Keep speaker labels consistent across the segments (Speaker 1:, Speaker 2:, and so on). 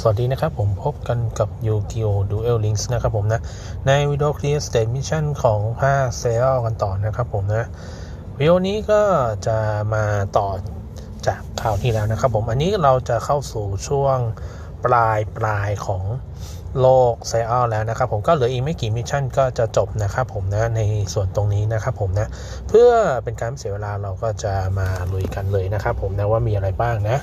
Speaker 1: สวัสดีนะครับผมพบกันกับ Yu-Gi-Oh! Duel Links นะครับผมนะ ในวิดีโอ Clear State Mission ของภาคเซลกันต่อนะครับผมนะ วิดีโอนี้ก็จะมาต่อจากคราวที่แล้วนะครับผม อันนี้เราจะเข้าสู่ช่วงปลายปลายของโลกไซอลแล้วนะครับผมก็เหลืออีกไม่กี่มิชชั่นก็จะจบนะครับผมนะในส่วนตรงนี้นะครับผมนะเพื่อเป็นการเสียเวลาเราก็จะมาลุยกันเลยนะครับผมนะว่ามีอะไรบ้างนะ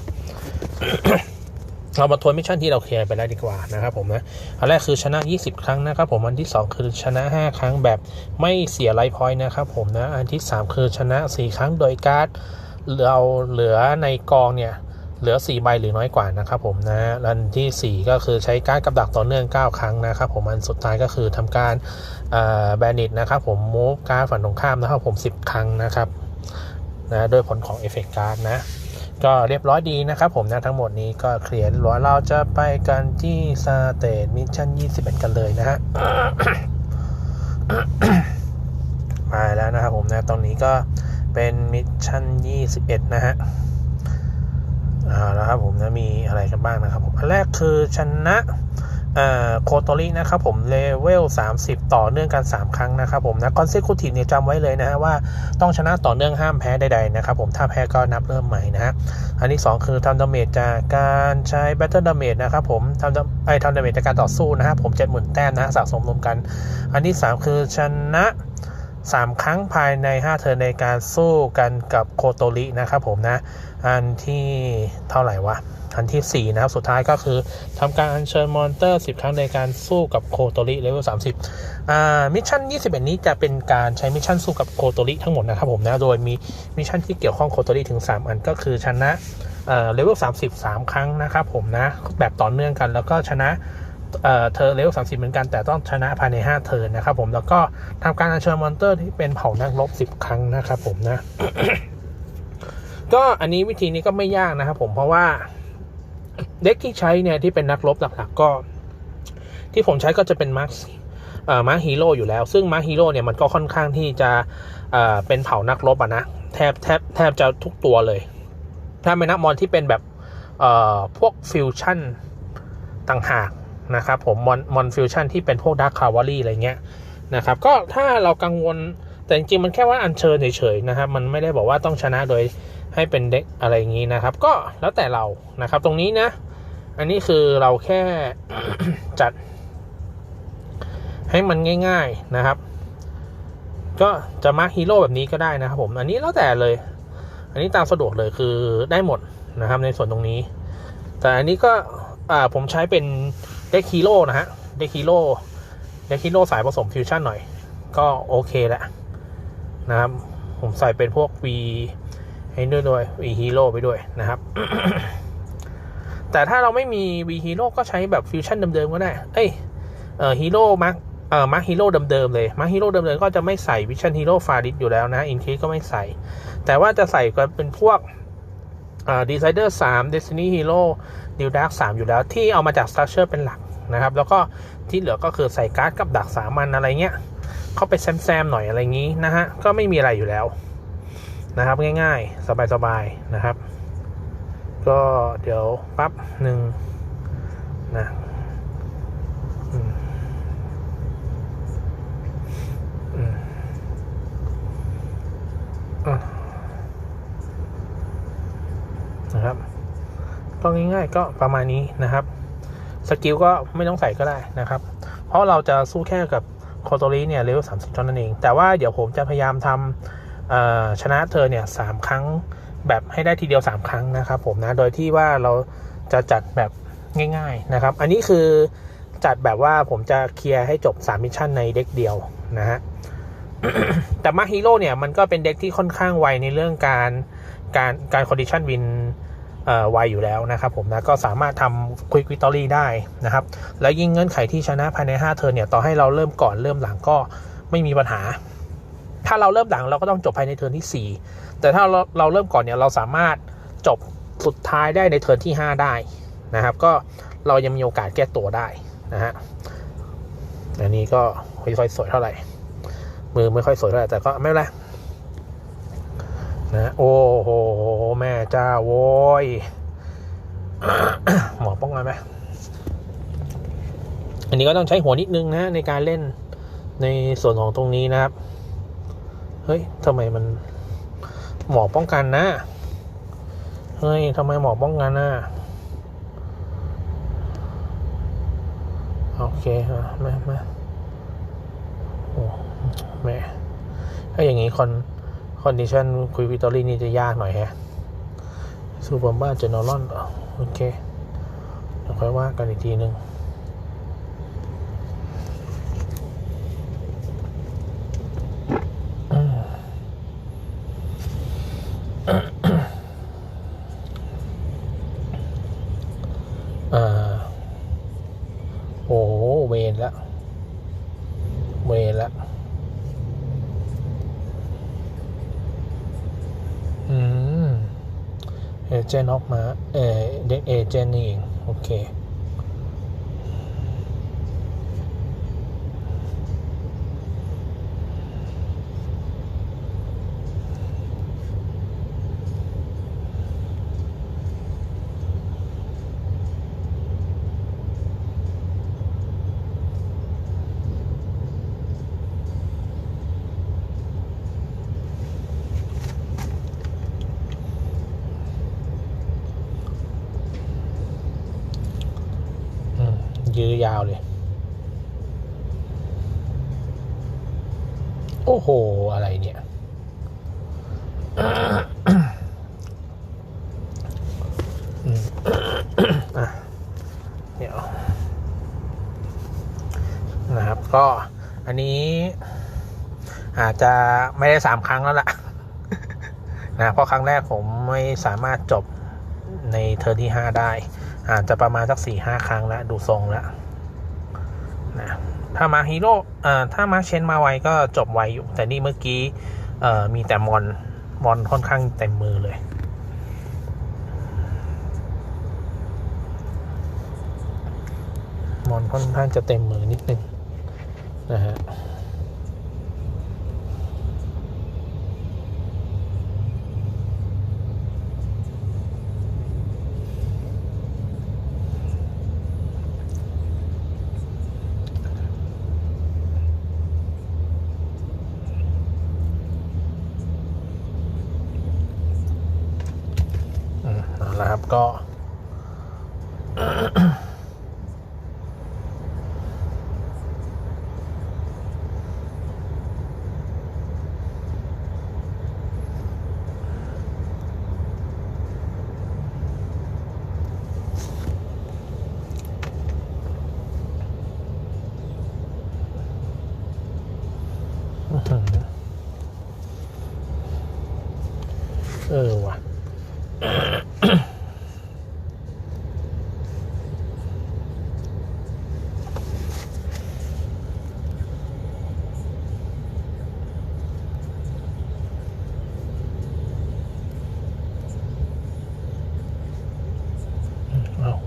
Speaker 1: เรามาทวนมิชชั่นที่เราเคลียร์ไปแล้วดีกว่านะครับผมนะอันแรกคือชนะ 20 ครั้งนะครับผมอันที่ 2 คือชนะ 5 ครั้งแบบไม่เสียไลฟ์พอยต์นะครับผมนะอันที่ 3 คือชนะ 4 ครั้งโดยการเราเหลือในกองเนี่ยเหลือ 4 ใบหรือน้อยกว่านะครับผมนะอันทีสี่4 ก็คือใช้การกับดักต่อเนื่อง 9 ครั้งนะครับผมอันสุดท้ายก็คือทำการแบนิตนะครับผมมูฟการฝั่งตรงข้ามนะครับผม 10 ครั้งนะครับนะโดยผลของเอฟเฟกต์การ์ดนะ ก็เรียบร้อยดีนะครับผมนะทั้งหมดนี้ก็เคลียร์ร้อยเราจะไปกันที่สเตดมิชชั่น21 กันเลยนะฮะมาแล้วนะครับผมนะตรงนี้ก็เป็นมิชชั่น21 นะฮะอ่าแล้วครับผมนะมีอะไรกันบ้างนะครับผมอันแรกคือชนะ โคโตรินะครับผมเลเวล 30 ต่อเนื่องกัน 3 ครั้งนะครับผมนะคอนเซคูทีฟเนี่ยจำไว้เลยนะฮะว่าต้องชนะต่อเนื่องห้ามแพ้ใดๆนะครับผมถ้าแพ้ก็นับเริ่มใหม่นะฮะอันที่ 2 คือทำดาเมจจากการใช้แบตเตอร์ดาเมจนะครับผมทำไอทำดาเมจจากการต่อสู้นะครับผม 70,000 แต้มนะสะสมรวมกัน อันที่ 3 คือชนะ 3 ครั้งภายใน 5 เทิร์นในการสู้กันกับโคโตรินะครับผมนะ อันที่เท่าไหร่วะ อันที่ 4 นะครับ สุดท้ายก็คือทำการอัญเชิญมอนเตอร์ 10 ครั้งในการสู้กับโคโตริเลเวล 30 อ่า มิชชั่น 21 นี้จะเป็นการใช้มิชชั่นสู้กับโคโตริทั้งหมดนะครับผมนะ โดยมีมิชชั่นที่เกี่ยวข้องโคโตริถึง 3 อันก็คือชนะเอ่อเลเวล 30 3 ครั้งนะครับผมนะ แบบต่อเนื่องกันแล้วก็ชนะ เอ่อเธอเลเวล30เหมือนกันแต่ต้องชนะภายใน 5 เทิร์นนะครับผมแล้วก็ทำการอัญเชิญมอนเตอร์ที่เป็นเผ่านักรบ10 ครั้งนะครับผมนะ ก็อันนี้วิธีนี้ก็ไม่ยากนะครับผมเพราะว่าเด็กที่ใช้เนี่ยที่เป็นนักรบหลักๆก็ ที่ผมใช้ก็จะเป็นมาร์คมาร์คฮีโร่อยู่แล้ว ซึ่งมาร์คฮีโร่เนี่ยมันก็ค่อนข้างที่จะเเป็นเผ่านักรบอะนะแทบแทบแทบจะทุกตัวเลย ถ้าไม่นับมอนที่เป็นแบบพวกฟิวชั่นต่างหาก นะครับผมมอนมอนฟิวชั่นที่เป็นพวกดาร์คคาวารี่อะไรเงี้ยนะครับก็ถ้าเรากังวลแต่จริงๆมันแค่ว่าอัญเชิญเฉยๆนะครับมันไม่ได้บอกว่าต้องชนะโดยให้เป็นเด็กอะไรอย่างนี้นะครับ ก็แล้วแต่เรานะครับตรงนี้นะ อันนี้คือเราแค่จัด ให้มันง่าย ๆนะครับ ก็จะมาฮีโร่แบบนี้ก็ได้นะครับ ผมอันนี้แล้วแต่เลย อันนี้ตามสะดวกเลยคือได้หมดนะครับในส่วนตรงนี้ แต่อันนี้ก็ผมใช้เป็น เด็กฮีโร่นะฮะเด็กฮีโร่เด็กฮีโร่สายผสมฟิวชั่นหน่อย ก็โอเคแหละนะครับ ผมใส่เป็นพวก V ให้ด้วยด้วย V Hero ไปด้วยนะครับ แต่ถ้าเราไม่มี V Hero ก็ใช้แบบฟิวชั่นเดิมๆก็ได้ เอ้ยเอ่อฮีโร่มาร์คเอ่อมาร์คฮีโร่เดิมๆเลยมาร์คฮีโร่เดิมๆก็จะไม่ใส่วิชั่นฮีโร่ฟาดิสอยู่แล้วนะอินทีก็ไม่ใส่ แต่ว่าจะใส่ก็เป็นพวกอ่าดีไซเดอร์สามเดซินี่ฮีโร่ นิวดาร์กสามอยู่แล้วที่เอามาจากสตรัคเชอร์เป็นหลักนะครับ แล้วก็ที่เหลือก็คือใส่การ์ดกับดักสามันอะไรเงี้ย เข้าไปแซมๆหน่อยอะไรงี้นะฮะ ก็ไม่มีอะไรอยู่แล้วนะครับ ง่ายๆ สบายๆนะครับ ก็เดี๋ยวปั๊บหนึ่งนะอืมอืมอะนะครับ ก็ง่ายๆก็ประมาณนี้นะครับสกิลก็ไม่ต้องใส่ก็ได้นะครับ เพราะเราจะสู้แค่กับโคโตริเนี่ยเลเวลสามสิบเท่านั้นเอง แต่ว่าเดี๋ยวผมจะพยายามทำชนะเธอเนี่ยสามครั้งแบบให้ได้ทีเดียว 3 ครั้งนะครับผมนะ โดยที่ว่าเราจะจัดแบบง่ายๆนะครับ อันนี้คือจัดแบบว่าผมจะเคลียร์ให้จบ 3 มิชชั่นในเด็กเดียวนะฮะ แต่มาฮีโร่เนี่ยมันก็เป็นเด็กที่ค่อนข้างไวในเรื่องการการการคอนดิชันวิน ไวอยู่แล้วนะครับผมนะก็สามารถทำควิกวิตอรี่ได้นะครับ แล้วยิ่งเงื่อนไขที่ชนะภายใน 5 เทิร์นเนี่ยต่อให้เราเริ่มก่อนเริ่มหลังก็ไม่มีปัญหา ถ้าเราเริ่มหลังเราก็ต้องจบภายในเทิร์นที่ 4 แต่ถ้าเราเราเริ่มก่อนเนี่ยเราสามารถจบสุดท้ายได้ในเทิร์นที่ 5 ได้นะครับ ก็เรายังมีโอกาสแก้ตัวได้นะฮะอันนี้ก็ไม่ค่อยสวยเท่าไหร่ มือไม่ค่อยสวยเท่าไหร่แต่ก็ไม่เป็นไร นะโอ้โหแม่เจ้าโว้ยหมอป้องกันไหมอันนี้ก็ต้องใช้หัวนิดนึงนะในการเล่นในส่วนของตรงนี้นะครับ เฮ้ยทำไมมันหมอกป้องกันนะ เฮ้ยทำไมหมอกป้องกันนะโอเคอะมามาโอ้แม่ถ้าอย่างนี้คอน คอนดิชันคุยวิตอรี่นี่จะยากหน่อยแฮะซูเปอร์บ้าเจนอรอนโอเคเดี๋ยวค่อยว่ากันอีกทีหนึ่งอ่า โอ้โหเวนละ เวนละ อืม เจนออกมาเอเด็กเอเจนนี่เอง โอเค ยื้อยาวเลย โอ้โห อะไรเนี่ย เดี๋ยวนะครับ ก็อันนี้ อาจจะไม่ได้สามครั้งแล้วล่ะ นะ เพราะครั้งแรกผมไม่สามารถจบในเทอร์ที่ห้าได้ อาจจะประมาณสักสี่ห้าครั้งแล้วดูทรงแล้วนะถ้ามาฮีโร่อ่าถ้ามาเชนมาไวก็จบไวอยู่ แต่นี่เมื่อกี้มีแต่มอนมอนค่อนข้างเต็มมือเลยมอนค่อนข้างจะเต็มมือนิดนึงนะฮะ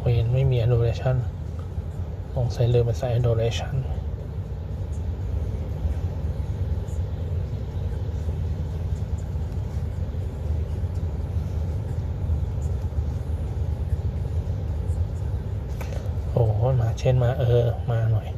Speaker 1: เอาเวนไม่มี adoration สงสัยลืมไปใส่ adoration โอ้มาเช่นมาเออ มาหน่อย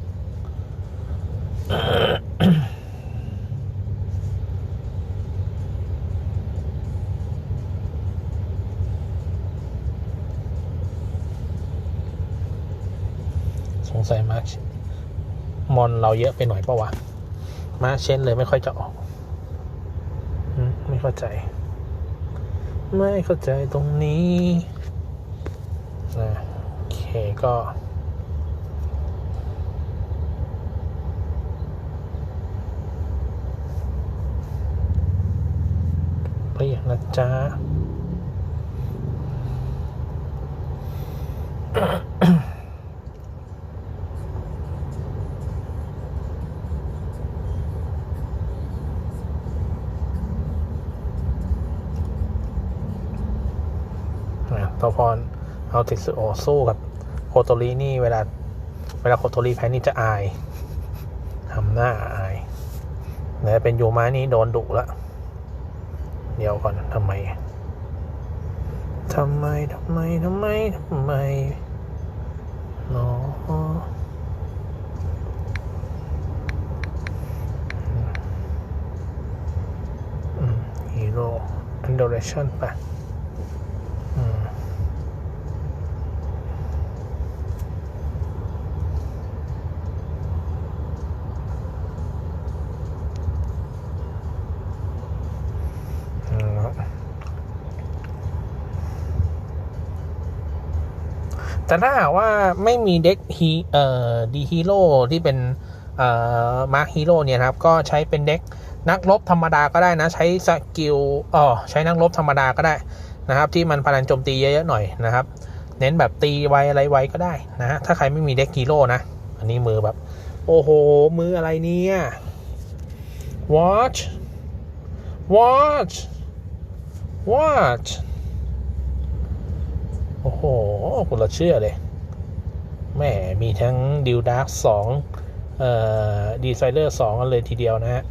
Speaker 1: สงสัยมาร์ช มอนเราเยอะไปหน่อยปะวะมาเช่นเลยไม่ค่อยจะออกไม่เข้าใจ ไม่เข้าใจตรงนี้นะโอเคก็เปลี่ยนนะจ๊ะ ครเอาติดโอสู้กับโคโตรีนี่เวลา เวลาโคโตรีแพ้นี่จะอายทำหน้าอายแต่เป็นยูมานี่โดนดุละเดี๋ยวก่อนทำไมทำไมทำไมทำไมทำไมเนาอฮีโร่อันเดอร์เรชั่นไป แต่ถ้าหากว่าไม่มีเด็กฮีเอ่อดีฮีโร่ที่เป็นเอ่อมาร์คฮีโร่เนี่ยครับ ก็ใช้เป็นเด็กนักรบธรรมดาก็ได้นะ ใช้สกิลอ๋อใช้นักรบธรรมดาก็ได้นะครับ ที่มันพลังโจมตีเยอะๆหน่อยนะครับ เน้นแบบตีไวอะไรไวก็ได้นะฮะถ้าใครไม่มีเด็กฮีโร่นะ อันนี้มือแบบ โอ้โห มืออะไรเนี่ย watch watch watch โอ้โหคุณละเชื่อเลยแหมมีทั้งดิวดาร์กสองเอ่อดีไซเลอร์สองกันเลยทีเดียวนะฮะ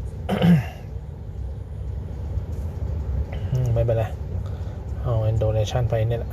Speaker 1: ไม่เป็นไรเอา e n d o n a t i o n ไปเนี่ยแหละ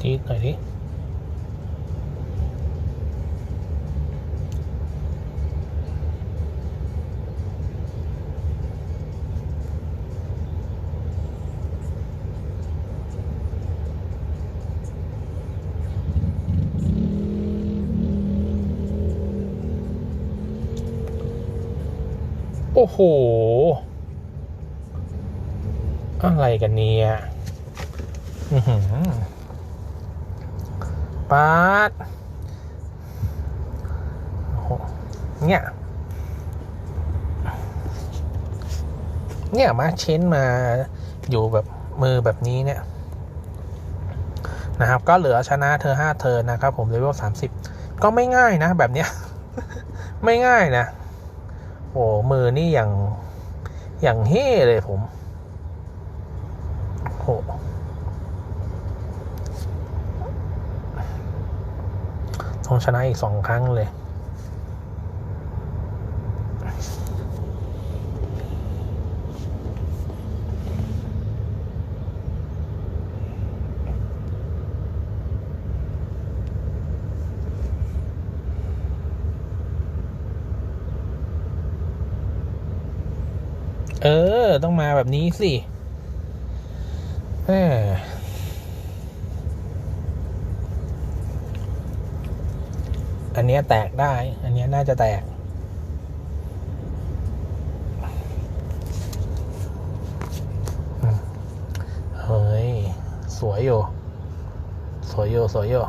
Speaker 1: ซีดหน่อยดิโอ้โห อะไรกันเนี่ย อือหือ ปาดเนี่ยเนี่ยมาเช้นมาอยู่แบบมือแบบนี้เนี่ยนะครับ ก็เหลือชนะเธอห้าเธอนะครับ ผมเลเวลสามสิบก็ไม่ง่ายนะแบบเนี้ย ไม่ง่ายนะ โอ้มือนี่อย่างอย่างเฮ่เลยผมโห ต้องชนะอีกสองครั้งเลย เออ ต้องมาแบบนี้สิแหม อันนี้แตกได้ อันนี้น่าจะแตก เฮ้ย สวยอยู่ สวยอยู่ สวยอยู่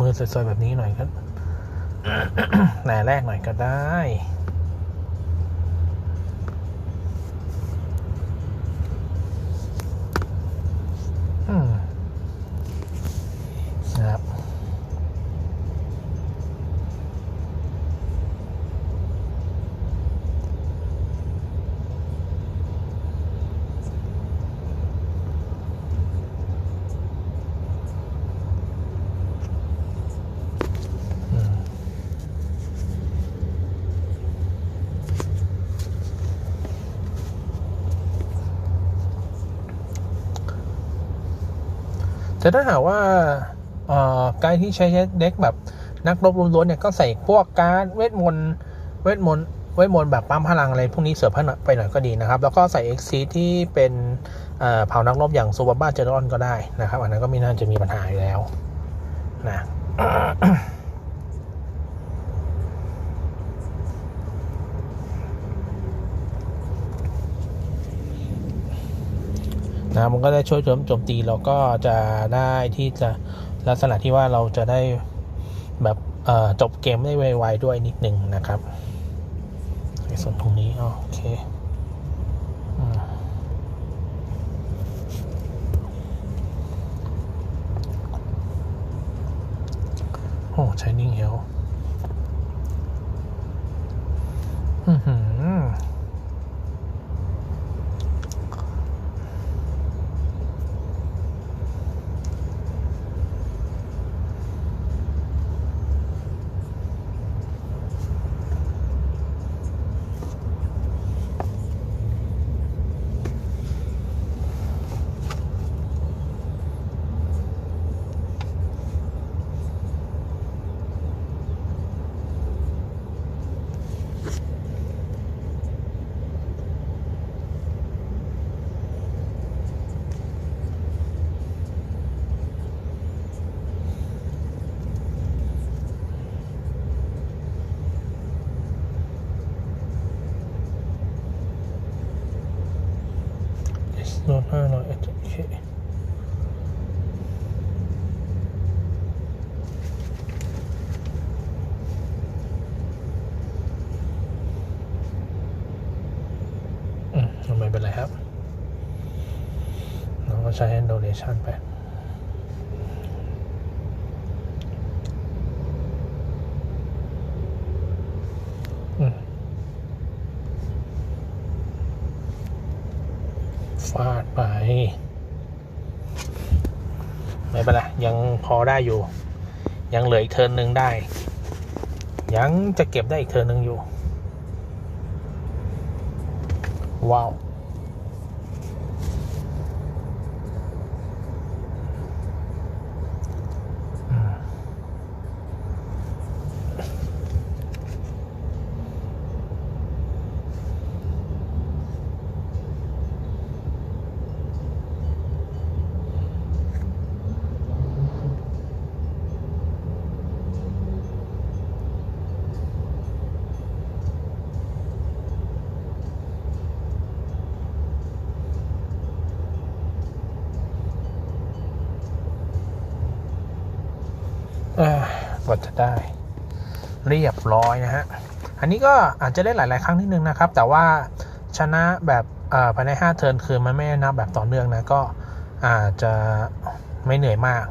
Speaker 1: มือสวยๆแบบนี้หน่อยก็แหนแรกหน่อยก็ได้ ถ้าหากว่าการที่ใช้เด็กแบบนักรบล้วนๆเนี่ยก็ใส่พวกการดเวทมนต์เวทมนต์เวทมนต์แบบปั๊มพลังอะไรพวกนี้เสริมไปหน่อยก็ดีนะครับ แล้วก็ใส่เอ็กซีที่เป็นเอ่อเผ่านักรบอย่างซูบาบ้าเจอรอนก็ได้นะครับ อันนั้นก็ไม่น่าจะมีปัญหาอยู่แล้วนะ นะมันก็ได้ช่วยโจมโจมตีเราก็จะได้ที่จะลักษณะที่ว่าเราจะได้แบบจบเกมได้ไวๆด้วยนิดหนึ่งนะครับในส่วนตรงนี้โอเคโอ้ Shining Hell อือ เคไม่เป็นไรครับ เราก็ใช้ donation ไปฟาดไป ไม่เป็นไรยังพอได้อยู่ ยังเหลืออีกเทิร์นหนึ่งได้ ยังจะเก็บได้อีกเทิร์นหนึ่งอยู่ ว้าว อืม อ่า กว่าจะได้ เรียบร้อยนะฮะ อันนี้ก็อาจจะได้หลาย ๆ ครั้งนิดนึงนะครับ แต่ว่าชนะแบบภายใน 5 เทิร์นคือมันไม่นับแบบต่อเนื่องนะ ก็อาจจะไม่เหนื่อยมาก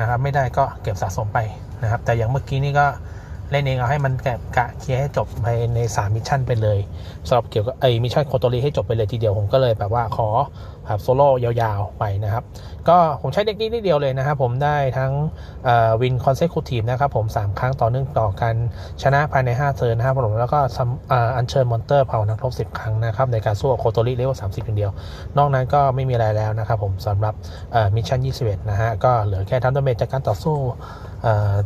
Speaker 1: นะครับ ไม่ได้ก็เก็บสะสมไปนะครับ แต่อย่างเมื่อกี้นี่ก็ เล่นเองเอาให้มันแกะกะเคลียร์ให้จบไปใน3มิชชั่นไปเลยสำหรับเกี่ยวกับไอ้มิชชั่นโคโตรีให้จบไปเลยทีเดียวผมก็เลยแบบว่าขอแบบโซโล่ยาวๆไปนะครับ ก็ผมใช้เด็กนี้นิดเดียวเลยนะครับ ผมได้ทั้งวินคอนเซ็คูทีฟนะครับผม 3 ครั้งต่อเนื่องต่อกันชนะภายใน 5 เทิร์นนะครับผมแล้วก็อัญเชิญมอนเตอร์เผานักรบ10 ครั้งนะครับ ในการสู้กับโคโตริเลเวล30อย่างเดียว นอกนั้นก็ไม่มีอะไรแล้วนะครับผมสำหรับมิชชั่น21 นะฮะ ก็เหลือแค่ทำดาเมจจากการต่อสู้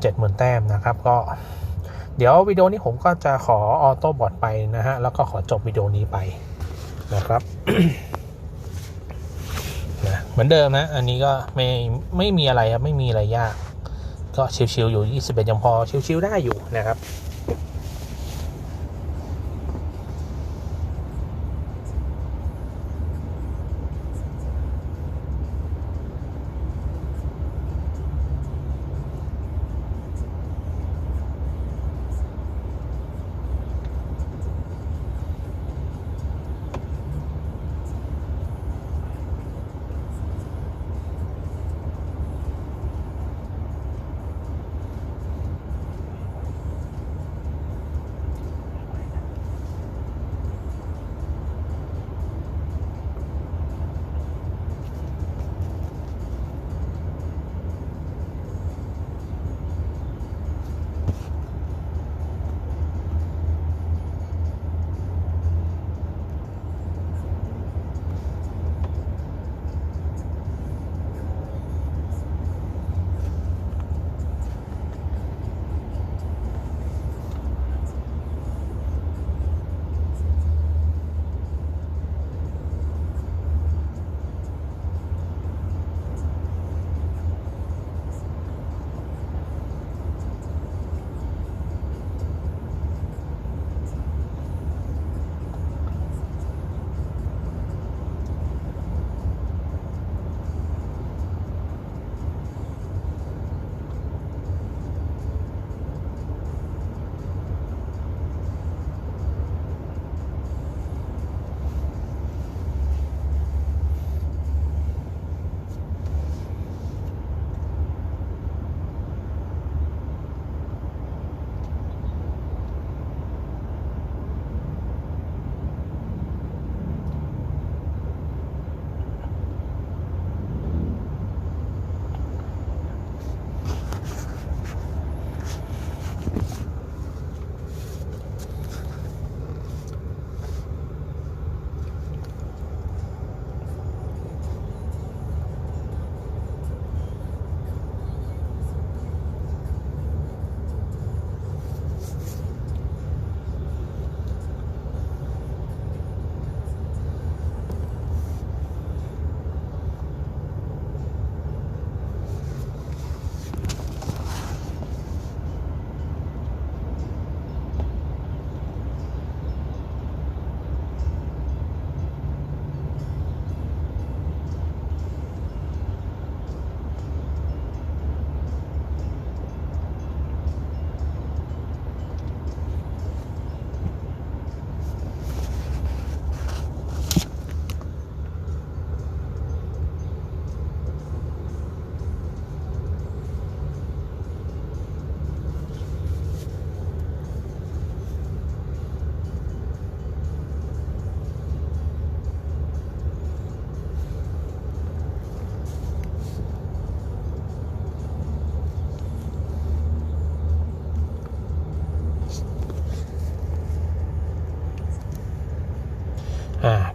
Speaker 1: เจ็ดหมื่นแต้มนะครับก็ เดี๋ยววิดีโอนี้ผมก็จะขอออโต้บอทไปนะฮะ แล้วก็ขอจบวิดีโอนี้ไปนะครับนะเหมือนเดิมนะ อันนี้ก็ไม่ไม่มีอะไรครับ ไม่มีอะไรยาก ก็ชิวๆอยู่ 21 ยังพอชิวๆได้อยู่นะครับ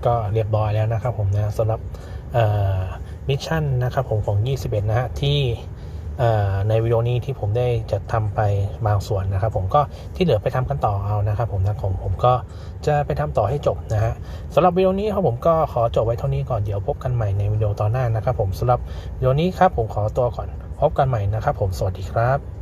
Speaker 1: ก็เรียบร้อยแล้วนะครับผมนะสำหรับมิชชั่นนะครับผมของ 21 นะฮะที่ในวิดีโอนี้ที่ผมได้จะทำไปบางส่วนนะครับ ผมก็ที่เหลือไปทำกันต่อเอานะครับ ผมนะของผมก็จะไปทำต่อให้จบนะฮะสำหรับวิดีโอนี้ครับผมก็ขอจบไว้เท่านี้ก่อนเดี๋ยวพบกันใหม่ในวิดีโอตอนหน้านะครับ ผมสำหรับวิดีโอนี้ครับผมขอตัวก่อนพบกันใหม่นะครับ ผมสวัสดีครับ